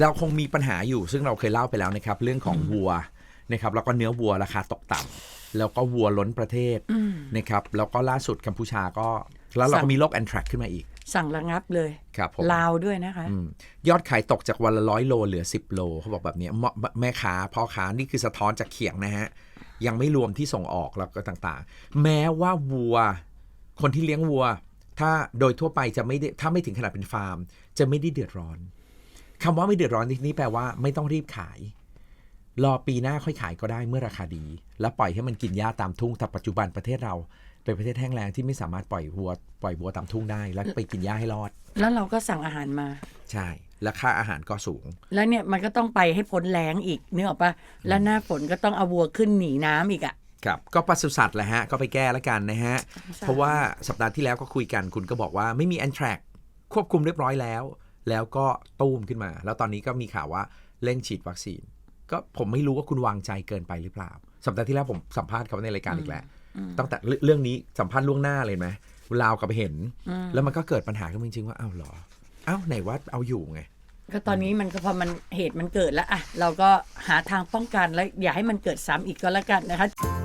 เราคงมีปัญหาอยู่ ซึ่งเราเคยเล่าไปแล้วนะครับ เรื่องของวัวนะครับแล้วก็เนื้อวัวราคาตกต่ำแล้วก็วัวล้นประเทศนะครับแล้วก็ล่าสุดกัมพูชาก็ แล้วเราสั่ก็งมีโรคแอนทรักขึ้นมาอีก สั่งระงับเลยครับผมลาวด้วยนะคะอืมยอดขายตกจากวันละร้อยโลเหลือ 10 โลเขาบอกแบบเนี้ยแม่แม่ค้าพ่อค้านี่คือสะท้อนจากเขียงนะฮะยังไม่รวมที่ส่งออกแล้วก็ต่างๆ แม้ว่าวัว คนที่เลี้ยงวัว ถ้าโดยทั่วไปจะไม่ได้ถ้าไม่ถึงขนาดเป็นฟาร์ม จะไม่ได้เดือดร้อน คำว่าไม่เดือดร้อนนี่แปลว่าไม่ต้องรีบขาย รอปีหน้าค่อยขายก็ได้เมื่อราคาดี แล้วปล่อยให้มันกินหญ้าตามทุ่งแต่ปัจจุบันประเทศเราเป็นประเทศแห้งแล้งที่ไม่สามารถปล่อยวัวปล่อยวัวตามทุ่งได้ แล้วไปกินหญ้าให้รอด แล้วเราก็สั่งอาหารมา ใช่ และค่าอาหารก็สูง แล้วเนี่ยมันก็ต้องไปให้พ้นแล้งอีกนึกออกปะแล้วหน้าฝนก็ต้องเอาวัวขึ้นหนีน้ำอีกอะครับก็ปศุสัตว์แหละฮะ ก็ไปแก้แล้วกันนะฮะ เพราะว่าสัปดาห์ที่แล้วก็คุยกันคุณก็บอกว่าไม่มีแอนทรักควบคุมเรียบร้อยแล้ว แล้วก็ตูมขึ้นมา แล้วตอนนี้ก็มีข่าวว่าเร่งฉีดวัคซีน ก็ผมไม่รู้ว่าคุณวางใจเกินไปหรือเปล่า สัปดาห์ที่แล้วผมสัมภาษณ์เขาในรายการอีกแล้วตั้งแต่เรื่องเรื่องนี้สัมภาษณ์ล่วงหน้าเลยไหมลาวกับเห็น แล้วมันก็เกิดปัญหาขึ้นมาจริงๆว่าอ้าวเหรออ้าวไหนว่าเอาอยู่ไงก็ตอนนี้มันก็พอมันเหตุมันเกิดแล้วอะเราก็หาทางป้องกันแล้วอย่าให้มันเกิดซ้ำอีกก็แล้วกันนะคะ